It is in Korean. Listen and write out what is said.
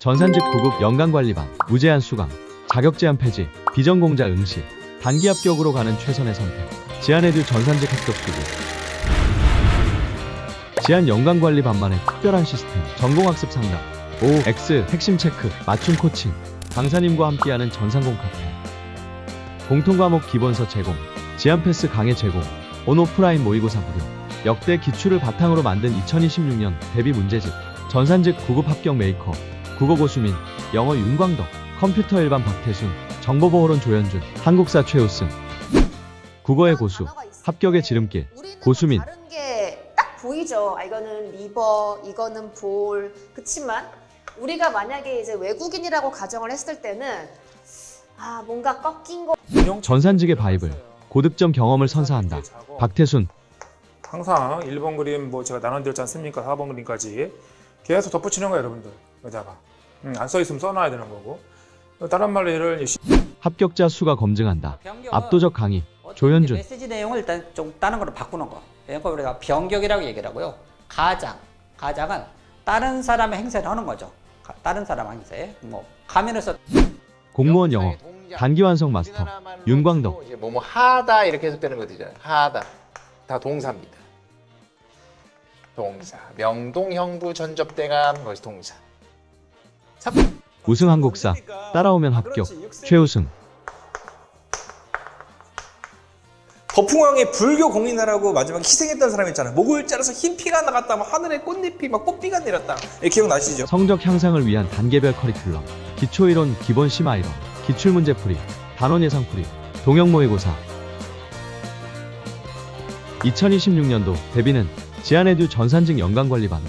전산직 9급 연강관리반, 무제한 수강, 자격 제한 폐지, 비전공자 응시, 단기 합격으로 가는 최선의 선택. 지안에듀 전산직 합격 수급. 지안 연강관리 반만의 특별한 시스템, 전공학습 상담, OX 핵심 체크, 맞춤 코칭, 강사님과 함께하는 전산공 카페. 공통과목 기본서 제공, 지안 패스 강의 제공, 온오프라인 모의고사 무료. 역대 기출을 바탕으로 만든 2026년 대비 문제집, 전산직 9급 합격 메이커, 국어 고수민, 영어 윤광덕, 컴퓨터 일반 박태순, 정보보호론 조현준, 한국사 최우승. 국어의 고수, 합격의 지름길, 고수민. 다른 게 딱 보이죠. 아, 이거는 리버, 이거는 볼. 그치만 우리가 만약에 이제 외국인이라고 가정을 했을 때는 아 뭔가 꺾인 거. 전산직의 바이블, 고득점 경험을 선사한다. 박태순, 항상 1번 그림 뭐 제가 나눠드렸지 않습니까? 4번 그림까지 계속 덧붙이는 거예요 여러분들 여기다가 음, 안 써 있으면 써놔야 되는 거고 다른 말로 이제 합격자 수가 검증한다. 압도적 강의, 조현준. 메시지 내용을 일단 좀 다른 걸로 바꾸는 거. 그러니까 우리가 변격이라고 얘기를 하고요. 가장, 가장은 다른 사람의 행세를 하는 거죠. 가- 다른 사람 행세. 뭐 가면에서 공무원 영어, 단기 완성 마스터, 윤광덕. 이제 뭐뭐 하다 이렇게 해석되는 것들이잖아요. 하다 다 동사입니다. 동사 명동 형부 전접대감 것이 동사. 우승 한국사, 따라오면 합격, 최우승. 거풍왕의 불교 공인하라고 마지막에 희생했던 사람 있잖아요. 목을 자라서 흰 피가 나갔다, 막 하늘에 꽃잎이 막 꽃비가 내렸다. 예, 기억나시죠? 성적 향상을 위한 단계별 커리큘럼, 기초이론, 기본 심화이론, 기출문제 풀이, 단원 예상 풀이, 동영 모의고사. 2026년도 데뷔는 지안에듀 전산직 연강관리 반로